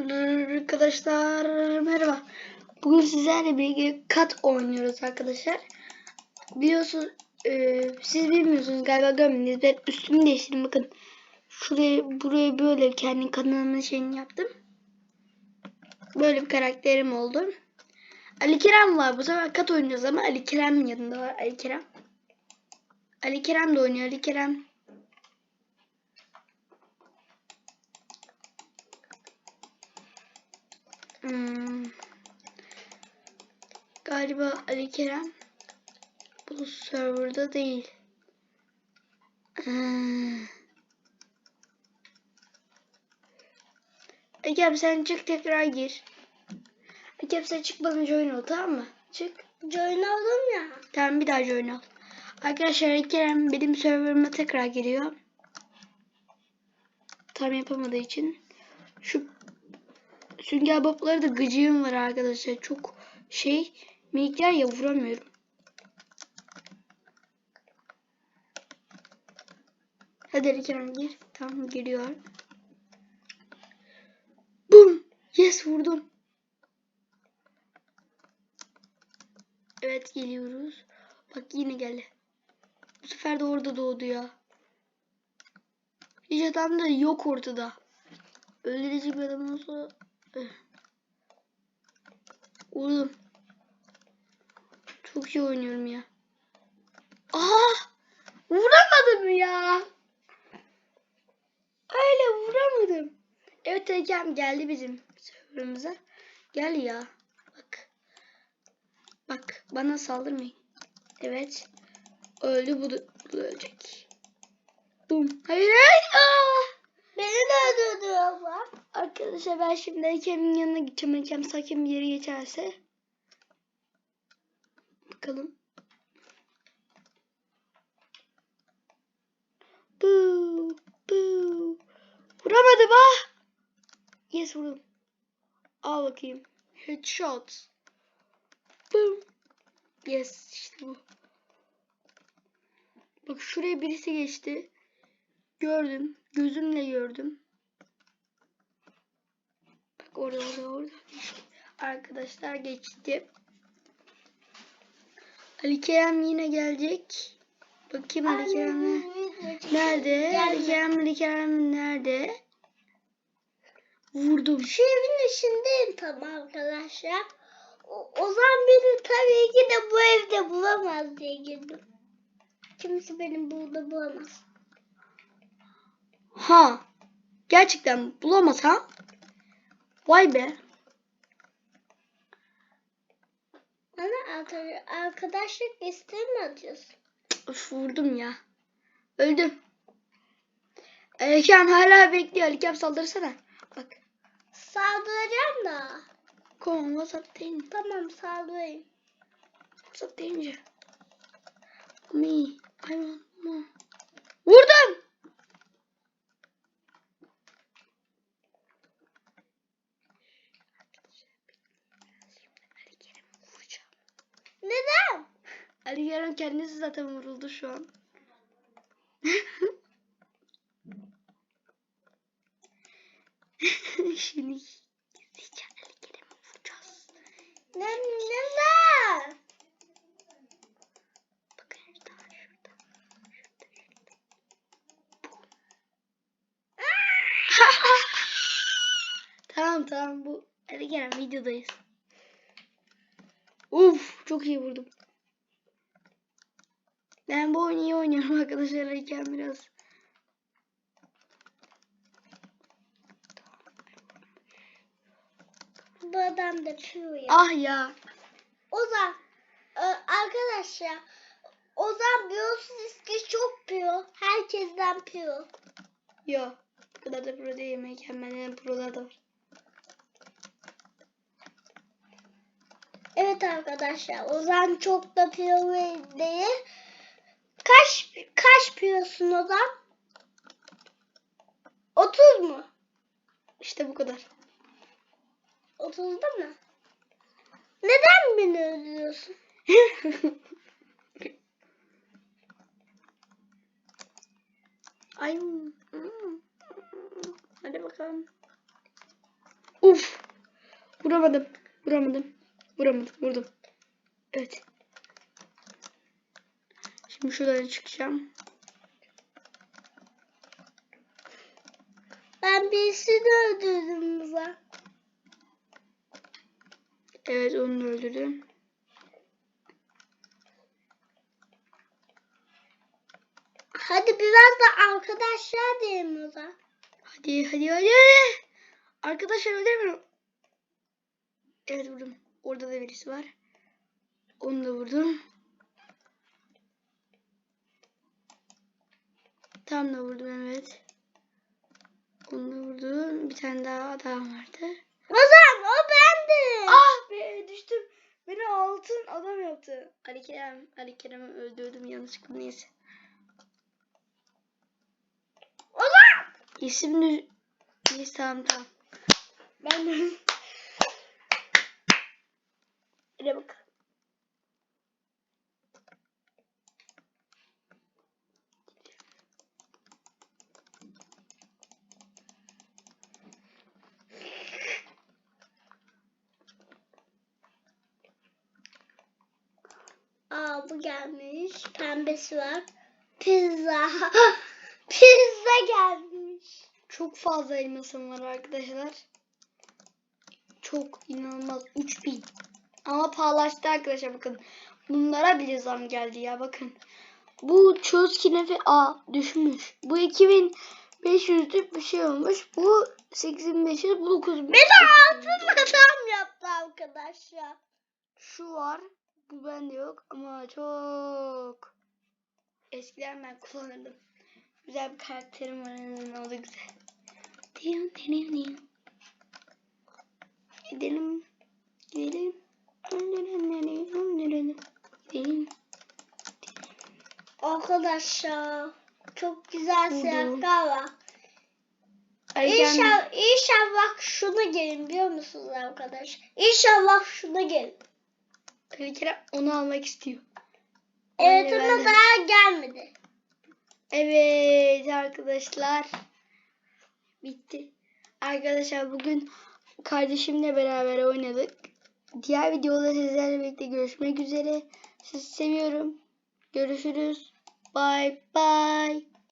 Arkadaşlar merhaba. Bugün sizlerle birlikte kat oynuyoruz arkadaşlar. Biliyorsunuz e, siz bilmiyorsunuz galiba görmediniz. Ben üstümü değiştirdim bakın. Şuraya buraya böyle kendi kanalımın şeyini yaptım. Böyle bir karakterim oldu. Ali Kerem var bu sefer kat oynuyoruz ama Ali Kerem yanında var Ali Kerem. Ali Kerem de oynuyor Ali Kerem. Hmm. Galiba Ali Kerem bu serverda değil. Hmm. Sen çık tekrar gir. Kerem sen çık bana join ol tamam mı? Çık. Join oldum ya. Tamam bir daha join ol. Arkadaşlar Ali Kerem benim serverıma tekrar giriyor. Tam yapamadığı için. Şu sünger bobları da gıcığım var arkadaşlar. Çok şey minikler ya vuramıyorum. Hadi Kerem gir. Tamam giriyor. Bum. Yes vurdum. Evet geliyoruz. Bak yine geldi. Bu sefer de orada doğdu ya. Hiç adam da yok ortada. Öldürücü bir adam olsa... Vurdum. Çok iyi oynuyorum ya. Aha! Vuramadım ya. Öyle vuramadım. Evet Ege'm geldi bizim serverımıza. Gel ya. Bak. Bak bana saldırmayın. Evet. Öldü bu bu ölecek. Bum. Hayır hayır. Aa! Beni öldürdü ama. Arkadaşlar ben şimdi Ekem'in yanına gideceğim. Ekem sakin bir yere geçerse. Bakalım. Buu, buu. Vuramadım ah. Yes vurdum. Al bakayım. Headshot. Boom. Yes işte bu. Bak şuraya birisi geçti. Gördüm. Gözümle gördüm. Bak orada orada orada. Arkadaşlar geçti. Ali Kerem yine gelecek. Bakayım Ali Kerem ne- nerede? Ali Kerem Ali Kerem nerede? Vurdum. Şu evin içindeyim tam arkadaşlar. O, o zaman beni tabii ki de bu evde bulamaz diye girdim. Kimse beni burada bulamaz. Ha. Gerçekten bulamaz ha? Vay be. Bana arka- arkadaşlık isteği mi atıyorsun? Of vurdum ya. Öldüm. Alikem hala bekliyor. Alikem saldırsana. Bak. Saldıracağım da. Kom WhatsApp deyince. Tamam saldırayım. WhatsApp deyince. Me. I want more. Vurdum. Ali Kerem'i vuracağım. Neden? Ali Kerem kendisi zaten vuruldu şu an. Şimdi gizlice Ali Kerem'i vuracağız. Ne, neden? Bakın daha şurada. Şurada şurada. Bum. tamam tamam bu Ali Kerem videodayız. Uf çok iyi vurdum. Ben bu oyunu iyi oynuyorum arkadaşlar. Kerem biraz Bu adam da ya. Ah ya. Ozan e, arkadaşlar Ozan biyosuz eski çok piyor. Herkesten piyor. Yo. Bu kadar da pro değil. Mükemmel prolar da var. Evet arkadaşlar Ozan çok da piyor ve değil. Kaç kaç piyorsun Ozan? 30 mu? İşte bu kadar. 30'da mı? Neden beni öldürüyorsun? Ay. hmm. Hadi bakalım. Uf. Vuramadım. Vuramadım. Vuramadım. Vurdum. Evet. Şimdi şuradan çıkacağım. Ben birisini öldürdüm Muza. Evet onu da öldürdüm. Hadi biraz da arkadaşlar diyelim Muza. Hadi hadi hadi. hadi. Arkadaşlar öldürmüyorum. Evet vurdum. Orada da birisi var. Onu da vurdum. Tam da vurdum evet. Onu da vurdum. Bir tane daha adam vardı. Ozan o bendim. Ah be düştüm. Beni altın adam yaptı. Ali Kerem, Ali Kerem'i öldürdüm yanlışlıkla neyse. Ozan. İsim düz... Neyse tamam tamam. Ben de... Hadi bakalım. Bu gelmiş. Pembesi var. Pizza. Pizza gelmiş. Çok fazla elmasım var arkadaşlar. Çok inanılmaz 3000. Ama pahalaştı arkadaşlar bakın. Bunlara bile zam geldi ya bakın. Bu çöz kinefi a düşmüş. Bu 2500'lük bir şey olmuş. Bu 8500 bu 9000. Beni altın adam yaptı arkadaşlar. Şu var. Bu bende yok ama çok eskiden ben kullanırdım. Güzel bir karakterim var. en O da güzel. Gidelim. Gidelim. Gidelim. Arkadaşlar çok güzel silahlar var. İnşallah, inşallah şunu gelin biliyor musunuz arkadaş? İnşallah şunu gelin. Kere onu almak istiyor. Evet Öyle ama ben daha gelmedi. Evet arkadaşlar. Bitti. Arkadaşlar bugün kardeşimle beraber oynadık. Diğer videoda sizlerle birlikte görüşmek üzere. Sizi seviyorum. Görüşürüz. Bye bye.